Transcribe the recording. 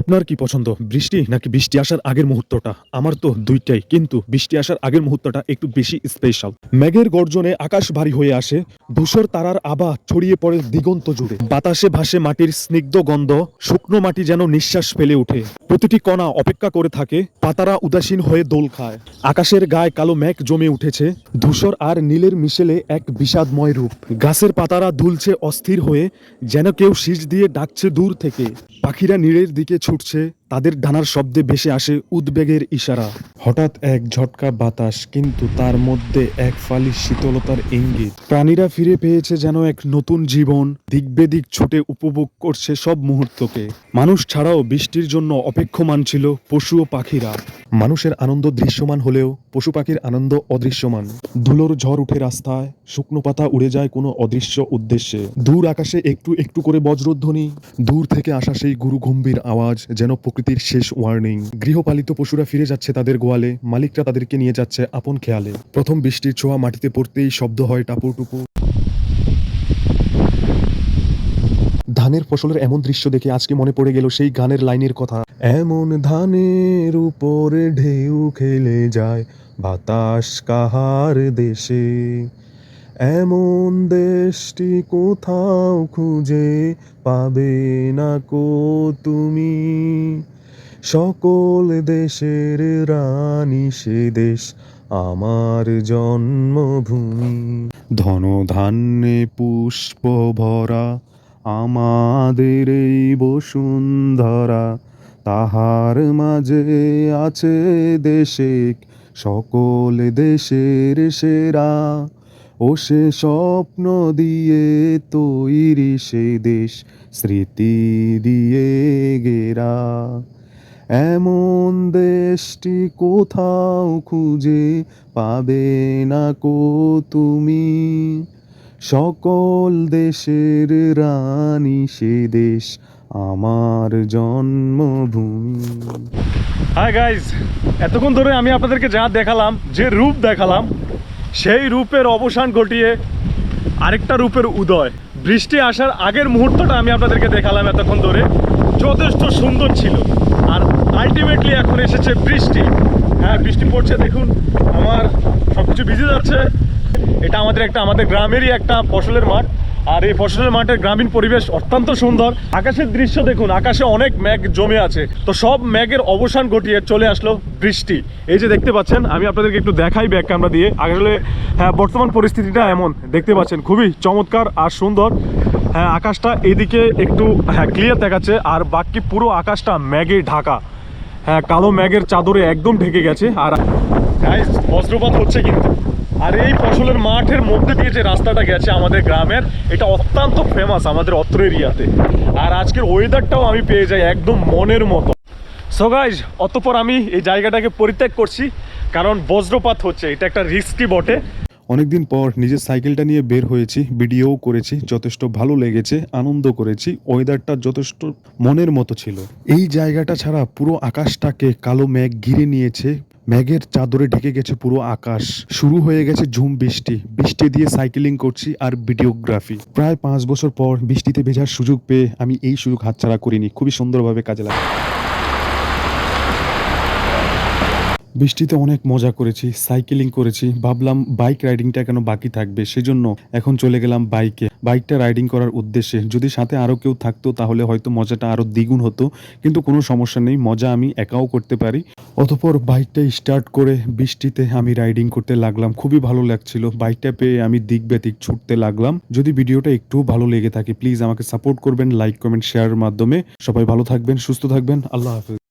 আপনার কি পছন্দ, বৃষ্টি নাকি বৃষ্টি আসার আগের মুহূর্তটা? আমার তো দুইটাই, কিন্তু বৃষ্টি আসার আগের মুহূর্তটা একটু বেশি স্পেশাল মেঘের গর্জনে আকাশ ভারী হয়ে আসে, ধূসর তারার আভা ছড়িয়ে পড়ে দিগন্ত জুড়ে। বাতাসে ভাসে মাটির স্নিগ্ধ গন্ধ, শুকনো মাটি যেন নিঃশ্বাস ফেলে ওঠে। প্রতিটি কণা অপেক্ষা করে থাকে, পাতারা উদাসীন হয়ে দোল খায়। আকাশের গায়ে কালো মেঘ জমে উঠেছে, ধূসর আর নীলের মিশেলে এক বিষাদময় রূপ। গাছের পাতারা দুলছে অস্থির হয়ে, যেন কেউ শীষ দিয়ে ডাকছে দূর থেকে। পাখিরা নীড়ের দিকে ছুটছে। তাদের ডানার শব্দে ভেসে আসে উদ্বেগের ইশারা। হঠাৎ এক ঝটকা বাতাস কিন্তু তার মধ্যে এক ফালি শীতলতার ইঙ্গিত। প্রাণীরা ফিরে পেয়েছে যেন এক নতুন জীবন দিক বেদিক ছুটে উপভোগ করছে সব মুহূর্তকে। মানুষ ছাড়াও বৃষ্টির জন্য অপেক্ষমান ছিল পশু ও পাখিরা। মানুষের আনন্দ দৃশ্যমান হলেও পশু পাখির আনন্দ অদৃশ্যমান। ধুলোর ঝড় উঠে রাস্তায় শুকনো পাতা উড়ে যায় কোনো অদৃশ্য উদ্দেশ্যে। দূর আকাশে একটু একটু করে বজ্রধ্বনি দূর থেকে আসা সেই গুরু গম্ভীর আওয়াজ যেন প্রকৃতির শেষ ওয়ার্নিং গৃহপালিত পশুরা ফিরে যাচ্ছে তাদের গোয়ালে, মালিকরা তাদেরকে নিয়ে যাচ্ছে আপন খেয়ালে। প্রথম বৃষ্টির ছোঁয়া মাটিতে পড়তেই শব্দ হয় টাপুর টুপুর। ধানের ফসলের এমন দৃশ্য দেখে আজকে মনে পড়ে গেল সেই গানের লাইনের কথা। এমন ধানের উপরে ঢেউ খেলে যায় বাতাস কাহার দেশে। এমন দেশটি কোথাও খুঁজে পাবে না কো তুমি। সকল দেশের রানী সে দেশ, আমার জন্মভূমি। ধন ধান্যে পুষ্প ভরা আমাদের এই বসুন্ধরা, তাহার মাঝে আছে দেশে সকল দেশের সেরা। ও সে স্বপ্ন দিয়ে তৈরি সে দেশ, স্মৃতি দিয়ে গেরা এমন দেশটি কোথাও খুঁজে পাবে না কো তুমি। সকল দেশের রানী সে দেশ, আমার জন্মভূমি। হাই গাইজ এতক্ষণ ধরে আমি আপনাদেরকে যা দেখালাম, যে রূপ দেখালাম সেই রূপের অবসান ঘটিয়ে আরেকটা রূপের উদয়। বৃষ্টি আসার আগের মুহূর্তটা আমি আপনাদেরকে দেখালাম এতক্ষণ ধরে। যথেষ্ট সুন্দর ছিল। আর আলটিমেটলি এখন এসেছে বৃষ্টি। হ্যাঁ বৃষ্টি পড়ছে, দেখুন। আমার সব কিছু ভিজে যাচ্ছে। এটা আমাদের একটা, আমাদের গ্রামেরই একটা ফসলের মাঠ। আর এই ফসলের মাঠের গ্রামীণ পরিবেশ অত্যন্ত সুন্দর। আকাশের দৃশ্য দেখুন, আকাশে অনেক মেঘ জমে আছে। তো সব মেঘের অবসান ঘটিয়ে চলে আসলো বৃষ্টি। এই যে দেখতে পাচ্ছেন, আমি আপনাদেরকে একটু দেখাই ব্যাক ক্যামেরা দিয়ে। আসলে হ্যাঁ বর্তমান পরিস্থিতিটা এমন। দেখতে পাচ্ছেন, খুবই চমৎকার আর সুন্দর। হ্যাঁ আকাশটা এদিকে একটু হ্যাঁ ক্লিয়ার দেখাচ্ছে। আর বাকি পুরো আকাশটা মেঘে ঢাকা। হ্যাঁ কালো মেঘের চাদরে একদম ঢেকে গেছে। আর বজ্রপাত হচ্ছে কিন্তু। আর এই ফসলের মাঠের মধ্যে দিয়ে যে রাস্তাটা গেছে আমাদের গ্রামের, এটা অত্যন্ত ফেমাস আমাদের অত্র এরিয়াতে। আর আজকের ওয়েদারটাও আমি পেয়ে যাই একদম মনের মতো। সো গাইজ অতপর আমি এই জায়গাটাকে পরিত্যাগ করছি, কারণ বজ্রপাত হচ্ছে, এটা একটা রিস্কি বটে। অনেকদিন পর নিজের সাইকেলটা নিয়ে বের হয়েছি ভিডিও করেছি, যথেষ্ট ভালো লেগেছে, আনন্দ করেছি ওয়েদারটা যথেষ্ট মনের মতো ছিল। এই জায়গাটা ছাড়া পুরো আকাশটাকে কালো মেঘ ঘিরে নিয়েছে মেঘের চাদরে ঢেকে গেছে পুরো আকাশ। শুরু হয়ে গেছে ঝুম বৃষ্টি। বৃষ্টি দিয়ে সাইকেলিং করছি আর ভিডিওগ্রাফি। প্রায় পাঁচ বছর পর বৃষ্টিতে ভেজার সুযোগ পেয়ে আমি এই সুযোগ হাতছাড়া করিনি। খুবই সুন্দরভাবে কাজে লাগে বৃষ্টিতে অনেক মজা করেছি সাইকেলিং করেছি, ভাবলাম বাইক রাইডিংটা কেন বাকি থাকবে? সেজন্য এখন চলে গেলাম বাইকে বাইকটা রাইডিং করার উদ্দেশ্যে, যদি সাথে আরও কেউ থাকতো তাহলে হয়তো মজাটা আরও দ্বিগুণ হতো, কিন্তু কোনো সমস্যা নেই, মজা আমি একাও করতে পারি। অতপর বাইকটা স্টার্ট করে বৃষ্টিতে আমি রাইডিং করতে লাগলাম, খুবই ভালো লাগছিল। বাইকটা পেয়ে আমি দিক ব্যতিক ছুটতে লাগলাম। যদি ভিডিওটা একটু ভালো লেগে থাকে প্লিজ আমাকে সাপোর্ট করবেন লাইক কমেন্ট শেয়ারের মাধ্যমে। সবাই ভালো থাকবেন, সুস্থ থাকবেন, আল্লাহ হাফেজ।